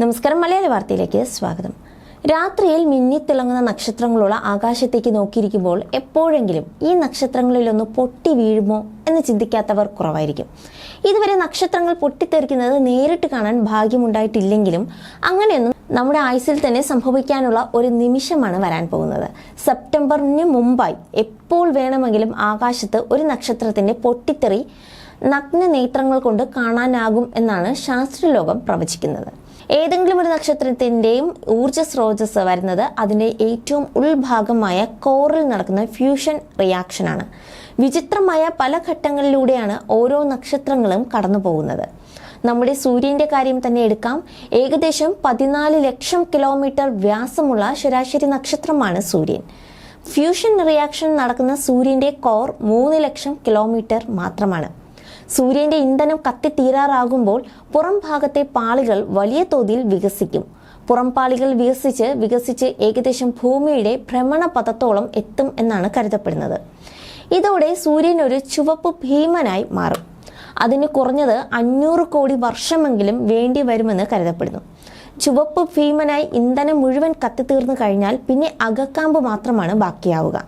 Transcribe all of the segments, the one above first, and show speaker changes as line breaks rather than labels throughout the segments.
നമസ്കാരം മലയാള വാർത്തയിലേക്ക് സ്വാഗതം. രാത്രിയിൽ മിന്നിത്തിളങ്ങുന്ന നക്ഷത്രങ്ങളുള്ള ആകാശത്തേക്ക് നോക്കിയിരിക്കുമ്പോൾ എപ്പോഴെങ്കിലും ഈ നക്ഷത്രങ്ങളിലൊന്ന് പൊട്ടി വീഴുമോ എന്ന് ചിന്തിക്കാത്തവർ കുറവായിരിക്കും. ഇതുവരെ നക്ഷത്രങ്ങൾ പൊട്ടിത്തെറിക്കുന്നത് നേരിട്ട് കാണാൻ ഭാഗ്യമുണ്ടായിട്ടില്ലെങ്കിലും അങ്ങനെയൊന്നും നമ്മുടെ ആയുസിൽ തന്നെ സംഭവിക്കാനുള്ള ഒരു നിമിഷമാണ് വരാൻ പോകുന്നത്. സെപ്റ്റംബറിന് മുമ്പായി എപ്പോൾ വേണമെങ്കിലും ആകാശത്ത് ഒരു നക്ഷത്രത്തിന്റെ പൊട്ടിത്തെറി നഗ്ന നേത്രങ്ങൾ കൊണ്ട് കാണാനാകും എന്നാണ് ശാസ്ത്രലോകം പ്രവചിക്കുന്നത്. ഏതെങ്കിലും ഒരു നക്ഷത്രത്തിന്റെയും ഊർജ സ്രോതസ് വരുന്നത് അതിന്റെ ഏറ്റവും ഉൾഭാഗമായ കോറിൽ നടക്കുന്ന ഫ്യൂഷൻ റിയാക്ഷനാണ് വിചിത്രമായ പല ഘട്ടങ്ങളിലൂടെയാണ് ഓരോ നക്ഷത്രങ്ങളും കടന്നു പോകുന്നത്. നമ്മുടെ സൂര്യന്റെ കാര്യം തന്നെ എടുക്കാം. ഏകദേശം പതിനാല് ലക്ഷം കിലോമീറ്റർ വ്യാസമുള്ള ശരാശരി നക്ഷത്രമാണ് സൂര്യൻ. ഫ്യൂഷൻ റിയാക്ഷൻ നടക്കുന്ന സൂര്യന്റെ കോർ മൂന്ന് ലക്ഷം കിലോമീറ്റർ മാത്രമാണ്. സൂര്യന്റെ ഇന്ധനം കത്തിത്തീരാറാകുമ്പോൾ പുറം ഭാഗത്തെ പാളികൾ വലിയ തോതിൽ വികസിക്കും. പുറം പാളികൾ വികസിച്ച് വികസിച്ച് ഏകദേശം ഭൂമിയുടെ ഭ്രമണപഥത്തോളം എത്തും എന്നാണ് കരുതപ്പെടുന്നത്. ഇതോടെ സൂര്യൻ ഒരു ചുവപ്പ് ഭീമനായി മാറും. അതിന് കുറഞ്ഞത് അഞ്ഞൂറ് കോടി വർഷമെങ്കിലും വേണ്ടി വരുമെന്ന് കരുതപ്പെടുന്നു. ചുവപ്പ് ഭീമനായി ഇന്ധനം മുഴുവൻ കത്തിത്തീർന്നു കഴിഞ്ഞാൽ പിന്നെ അകക്കാമ്പ് മാത്രമാണ് ബാക്കിയാവുക.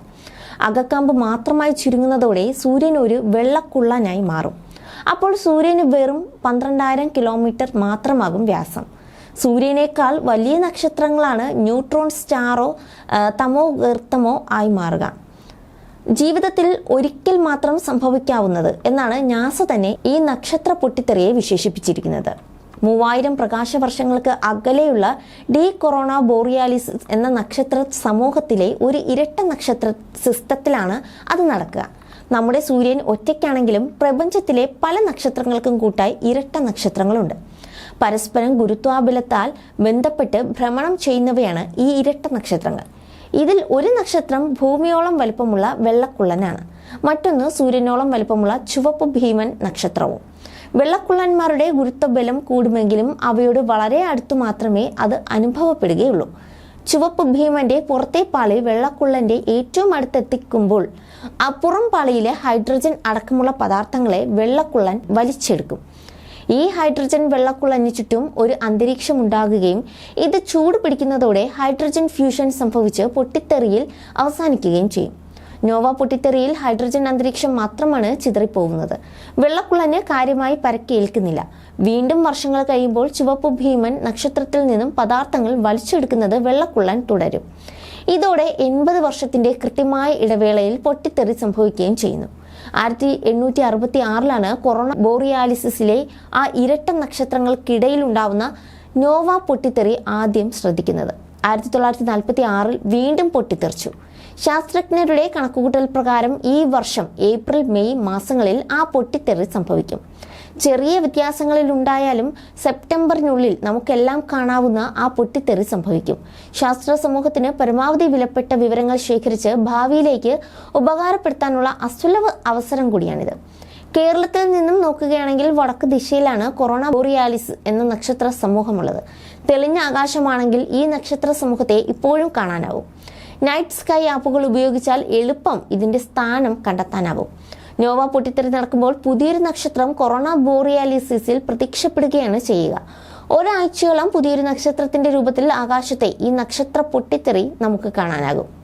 അകക്കാമ്പ് മാത്രമായി ചുരുങ്ങുന്നതോടെ സൂര്യൻ ഒരു വെള്ളക്കുള്ളനായി മാറും. അപ്പോൾ സൂര്യന് വെറും പന്ത്രണ്ടായിരം കിലോമീറ്റർ മാത്രമാകും വ്യാസം. സൂര്യനേക്കാൾ വലിയ നക്ഷത്രങ്ങളാണ് ന്യൂട്രോൺ സ്റ്റാറോ തമോ ഗർത്തമോ ആയി മാറുക. ജീവിതത്തിൽ ഒരിക്കൽ മാത്രം സംഭവിക്കാവുന്നത് എന്നാണ് നാസ തന്നെ ഈ നക്ഷത്ര പൊട്ടിത്തെറിയെ വിശേഷിപ്പിച്ചിരിക്കുന്നത്. മൂവായിരം പ്രകാശ വർഷങ്ങൾക്ക് അകലെയുള്ള ഡി കൊറോണ ബോറിയാലിസ് എന്ന നക്ഷത്ര സമൂഹത്തിലെ ഒരു ഇരട്ട നക്ഷത്ര സിസ്റ്റത്തിലാണ് അത് നടക്കുക. നമ്മുടെ സൂര്യൻ ഒറ്റയ്ക്കാണെങ്കിലും പ്രപഞ്ചത്തിലെ പല നക്ഷത്രങ്ങൾക്കും കൂട്ടായി ഇരട്ട നക്ഷത്രങ്ങളുണ്ട്. പരസ്പരം ഗുരുത്വാബലത്താൽ ബന്ധപ്പെട്ട് ഭ്രമണം ചെയ്യുന്നവയാണ് ഈ ഇരട്ട നക്ഷത്രങ്ങൾ. ഇതിൽ ഒരു നക്ഷത്രം ഭൂമിയോളം വലുപ്പമുള്ള വെള്ളക്കുള്ളനാണ്. മറ്റൊന്ന് സൂര്യനോളം വലുപ്പമുള്ള ചുവപ്പ് ഭീമൻ നക്ഷത്രവും. വെള്ളക്കുള്ളന്മാരുടെ ഗുരുത്വബലം കൂടുമെങ്കിലും അവയോട് വളരെ അടുത്തു മാത്രമേ അത് അനുഭവപ്പെടുകയുള്ളൂ. ചുവപ്പ് ഭീമന്റെ പുറത്തെ പാളി വെള്ളക്കുള്ളന്റെ ഏറ്റവും അടുത്തെത്തിക്കുമ്പോൾ അപ്പുറം പുറം പാളിയിലെ ഹൈഡ്രജൻ അടക്കമുള്ള പദാർത്ഥങ്ങളെ വെള്ളക്കുള്ളൻ വലിച്ചെടുക്കും. ഈ ഹൈഡ്രജൻ വെള്ളക്കുള്ളന് ചുറ്റും ഒരു അന്തരീക്ഷം ഉണ്ടാകുകയും ഇത് ചൂട് പിടിക്കുന്നതോടെ ഹൈഡ്രജൻ ഫ്യൂഷൻ സംഭവിച്ച് പൊട്ടിത്തെറിയിൽ അവസാനിക്കുകയും ചെയ്യും. നോവ പൊട്ടിത്തെറിയിൽ ഹൈഡ്രജൻ അന്തരീക്ഷം മാത്രമാണ് ചിതറിപ്പോകുന്നത്. വെള്ളക്കുള്ളന് കാര്യമായി പരക്കേൽക്കുന്നില്ല. വീണ്ടും വർഷങ്ങൾ കഴിയുമ്പോൾ ചുവപ്പ് ഭീമൻ നക്ഷത്രത്തിൽ നിന്നും പദാർത്ഥങ്ങൾ വലിച്ചെടുക്കുന്നത് വെള്ളക്കുള്ളൻ തുടരും. ഇതോടെ എൺപത് വർഷത്തിന്റെ കൃത്യമായ ഇടവേളയിൽ പൊട്ടിത്തെറി സംഭവിക്കുകയും ചെയ്യുന്നു. ആയിരത്തി എണ്ണൂറ്റി അറുപത്തി ആറിലാണ് കൊറോണ ബോറിയാലിസിസിലെ ആ ഇരട്ട നക്ഷത്രങ്ങൾക്കിടയിലുണ്ടാവുന്ന നോവ പൊട്ടിത്തെറി ആദ്യം ശ്രദ്ധിക്കുന്നത്. ആയിരത്തി തൊള്ളായിരത്തി നാൽപ്പത്തി ആറിൽ വീണ്ടും പൊട്ടിത്തെറിച്ചു. ശാസ്ത്രജ്ഞരുടെ കണക്കുകൂട്ടൽ പ്രകാരം ഈ വർഷം ഏപ്രിൽ മെയ് മാസങ്ങളിൽ ആ പൊട്ടിത്തെറി സംഭവിക്കും. ചെറിയ വ്യത്യാസങ്ങളിൽ ഉണ്ടായാലും സെപ്റ്റംബറിനുള്ളിൽ നമുക്കെല്ലാം കാണാവുന്ന ആ പൊട്ടിത്തെറി സംഭവിക്കും. ശാസ്ത്ര സമൂഹത്തിന് പരമാവധി വിലപ്പെട്ട വിവരങ്ങൾ ശേഖരിച്ച് ഭാവിയിലേക്ക് ഉപകാരപ്പെടുത്താനുള്ള അസുലഭ അവസരം കൂടിയാണിത്. കേരളത്തിൽ നിന്നും നോക്കുകയാണെങ്കിൽ വടക്ക് ദിശയിലാണ് കൊറോണ ബോറിയാലിസ് എന്ന നക്ഷത്ര സമൂഹമുള്ളത്. തെളിഞ്ഞ ആകാശമാണെങ്കിൽ ഈ നക്ഷത്ര സമൂഹത്തെ ഇപ്പോഴും കാണാനാവും. നൈറ്റ് സ്കൈ ആപ്പുകൾ ഉപയോഗിച്ചാൽ എളുപ്പം ഇതിന്റെ സ്ഥാനം കണ്ടെത്താനാവും. നോവ പൊട്ടിത്തെറി നടക്കുമ്പോൾ പുതിയൊരു നക്ഷത്രം കൊറോണ ബോറിയാലിസിസിൽ പ്രത്യക്ഷപ്പെടുകയാണ് ചെയ്യുക. ഒരാഴ്ചയോളം പുതിയൊരു നക്ഷത്രത്തിന്റെ രൂപത്തിൽ ആകാശത്തെ ഈ നക്ഷത്ര പൊട്ടിത്തെറി നമുക്ക് കാണാനാകും.